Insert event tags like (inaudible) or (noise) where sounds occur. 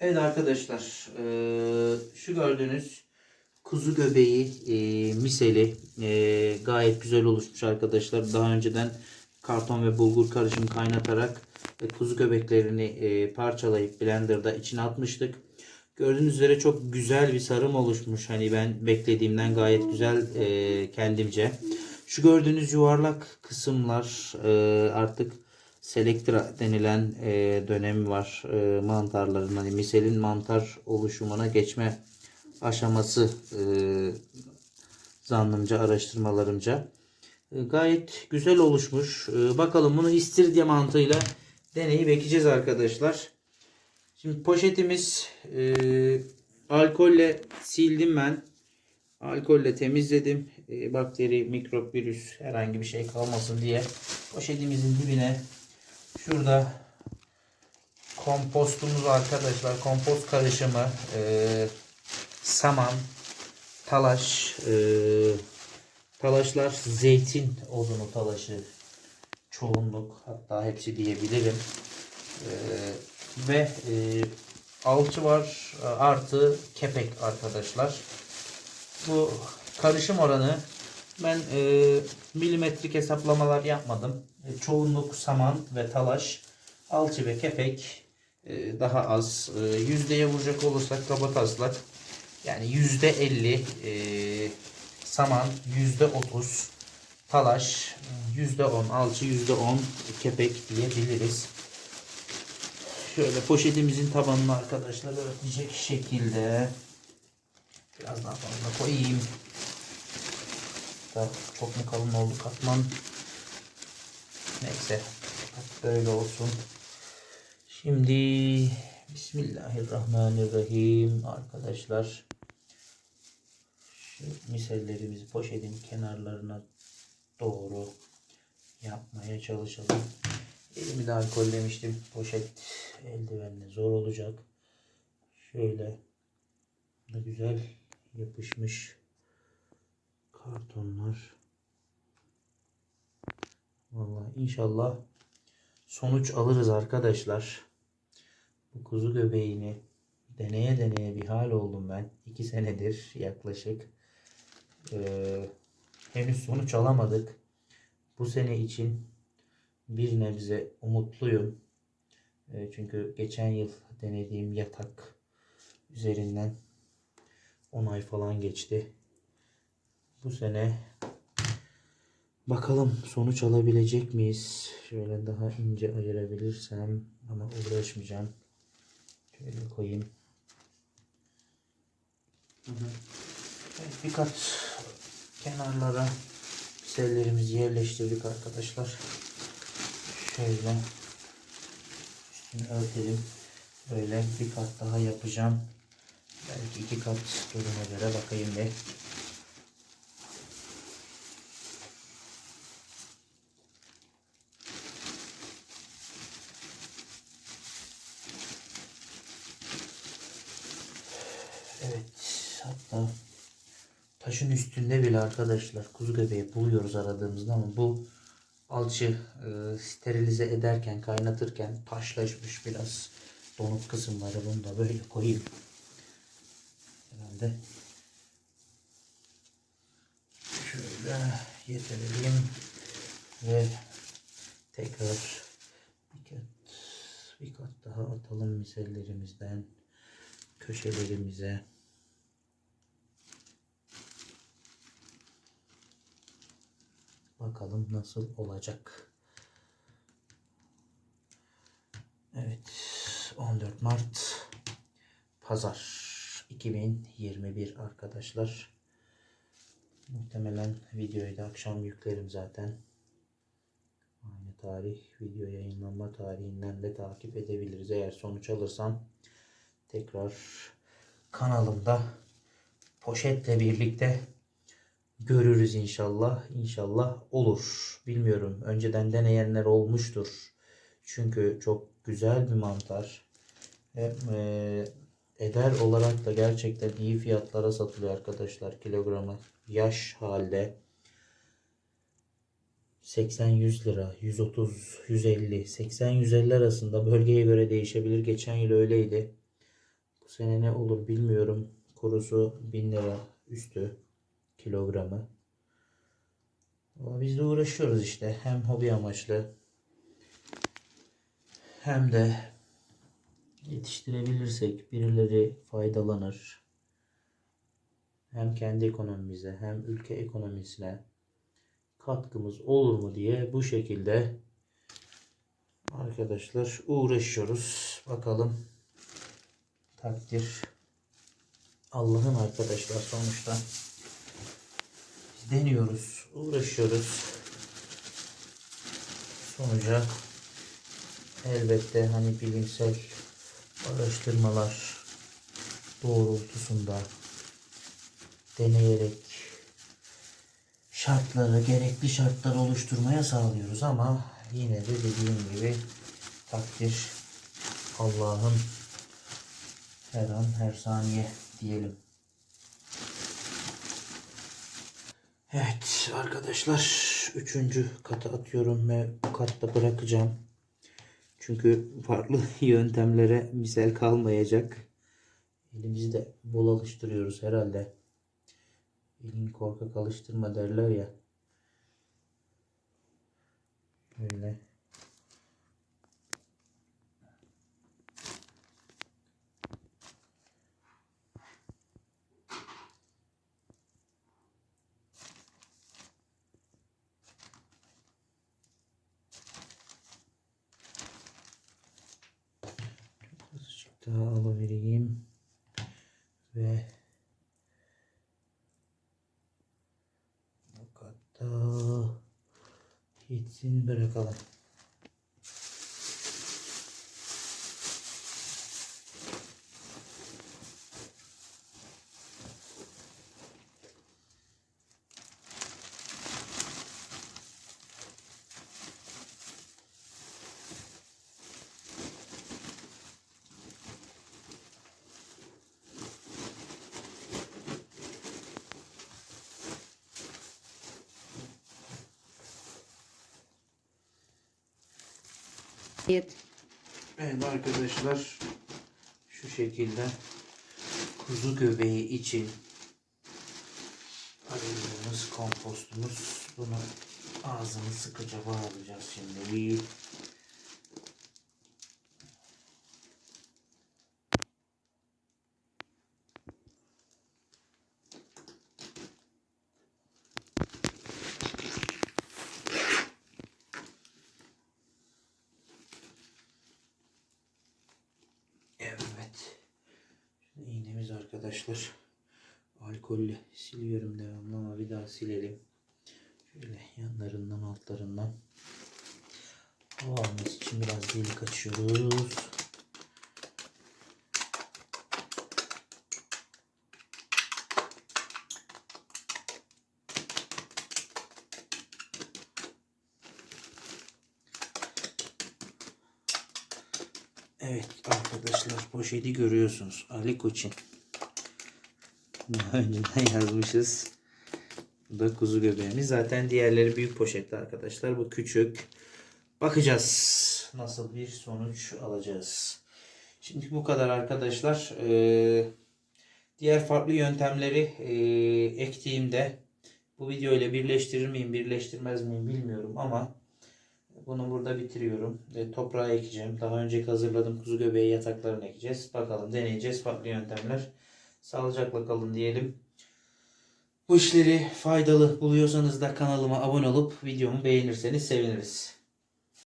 Evet arkadaşlar, eee, şu gördüğünüz kuzu göbeği eee, miseli eee, gayet güzel oluşmuş arkadaşlar. Daha önceden karton ve bulgur karışımı kaynatarak e, kuzu göbeklerini parçalayıp blenderda içine atmıştık. Gördüğünüz üzere çok güzel bir sarım oluşmuş. Hani ben beklediğimden gayet güzel kendimce. Şu gördüğünüz yuvarlak kısımlar artık selektra denilen e, dönemi var e, mantarların hani miselin mantar oluşumuna geçme aşaması e, zannımca araştırmalarımca. E, gayet güzel oluşmuş. E, bakalım bunu istiridye mantığıyla deneyip ekeceğiz arkadaşlar. Şimdi poşetimiz e, alkolle sildim ben. Alkolle temizledim. E, bakteri mikrop virüs herhangi bir şey kalmasın diye poşetimizin dibine Şurada kompostumuz arkadaşlar. Kompost karışımı. e, saman, talaş, e, talaşlar zeytin odunu talaşı çoğunluk hatta hepsi diyebilirim. E, ve e, alçı var e, artı kepek arkadaşlar. Bu karışım oranı ben e, milimetrik hesaplamalar yapmadım. E, çoğunluk saman ve talaş, alçı ve kepek e, daha az. E, yüzdeye vuracak olursak kaba taslak yani yüzde elli saman, yüzde otuz talaş, yüzde on alçı, yüzde on kepek diyebiliriz. Şöyle poşetimizin tabanını arkadaşlar örtecek şekilde biraz daha fazla koyayım da çok mu kalın oldu katman. Neyse. Böyle olsun. Şimdi Bismillahirrahmanirrahim arkadaşlar. Şu misellerimizi poşetin kenarlarına doğru yapmaya çalışalım. Elimi de alkollemiştim. Poşet eldivenle zor olacak. Şöyle güzel yapışmış kartonlar. Vallahi inşallah sonuç alırız arkadaşlar. Bu kuzu göbeğini deneye deneye bir hal oldum ben. 2 senedir yaklaşık. Ee, henüz sonuç alamadık. Bu sene için bir nebze umutluyum. Ee, çünkü geçen yıl denediğim yatak üzerinden 10 ay falan geçti. Bu sene bakalım sonuç alabilecek miyiz? Şöyle daha ince ayırabilirsem ama uğraşmayacağım. Şöyle koyayım. Evet, birkaç kenarlara sellerimizi yerleştirdik arkadaşlar. Şöyle üstünü örtelim. Böyle bir kat daha yapacağım. Belki iki kat duruma göre bakayım bir. Evet hatta taşın üstünde bile arkadaşlar kuzu göbeği buluyoruz aradığımızda ama bu alçı e, sterilize ederken kaynatırken taşlaşmış biraz donuk kısımları bunu da böyle koyayım. Herhalde şöyle yedirelim ve tekrar bir kat, bir kat daha atalım misellerimizden köşelerimize. Bakalım nasıl olacak. Evet 14 Mart Pazar 2021 arkadaşlar. Muhtemelen videoyu da akşam yüklerim zaten. Aynı tarih video yayınlanma tarihinden de takip edebiliriz. Eğer sonuç alırsam tekrar kanalımda poşetle birlikte görürüz inşallah. İnşallah olur. Bilmiyorum. Önceden deneyenler olmuştur. Çünkü çok güzel bir mantar. Hem e, eder olarak da gerçekten iyi fiyatlara satılıyor arkadaşlar kilogramı. Yaş halde 80-100 lira, 130, 150, 80-150 arasında bölgeye göre değişebilir. Geçen yıl öyleydi. Bu sene ne olur bilmiyorum. Kurusu 1000 lira üstü kilogramı. Biz de uğraşıyoruz işte. Hem hobi amaçlı hem de yetiştirebilirsek birileri faydalanır. Hem kendi ekonomimize hem ülke ekonomisine katkımız olur mu diye bu şekilde arkadaşlar uğraşıyoruz. Bakalım takdir Allah'ın arkadaşlar sonuçta. Deniyoruz, uğraşıyoruz. Sonuca elbette hani bilimsel araştırmalar doğrultusunda deneyerek şartları, gerekli şartları oluşturmaya sağlıyoruz ama yine de dediğim gibi takdir Allah'ın her an her saniye diyelim. Evet arkadaşlar üçüncü kata atıyorum ve bu katta bırakacağım. Çünkü farklı (laughs) yöntemlere misal kalmayacak. Elimizi de bol alıştırıyoruz herhalde. Elini korkak alıştırma derler ya. Böyle. Daha alıvereyim. Ve bu katta gitsin bırakalım. Yet. Evet arkadaşlar şu şekilde kuzu göbeği için arayacağımız kompostumuz bunu ağzını sıkıca bağlayacağız şimdi. Evet. İğnemiz arkadaşlar. Alkolle siliyorum devamlı ama bir daha silelim. Şöyle yanlarından altlarından. Hava alması için biraz delik açıyoruz. Evet arkadaşlar poşeti görüyorsunuz. Ali Koç'in. (laughs) Daha önceden yazmışız. Bu da kuzu göbeğimiz. Zaten diğerleri büyük poşette arkadaşlar. Bu küçük. Bakacağız. Nasıl bir sonuç alacağız. Şimdi bu kadar arkadaşlar. Ee, diğer farklı yöntemleri e, ektiğimde bu video ile birleştirir miyim birleştirmez miyim bilmiyorum ama bunu burada bitiriyorum. E, toprağa ekeceğim. Daha önce hazırladım kuzu göbeği yataklarını ekeceğiz. Bakalım deneyeceğiz farklı yöntemler. Sağlıcakla kalın diyelim. Bu işleri faydalı buluyorsanız da kanalıma abone olup videomu beğenirseniz seviniriz.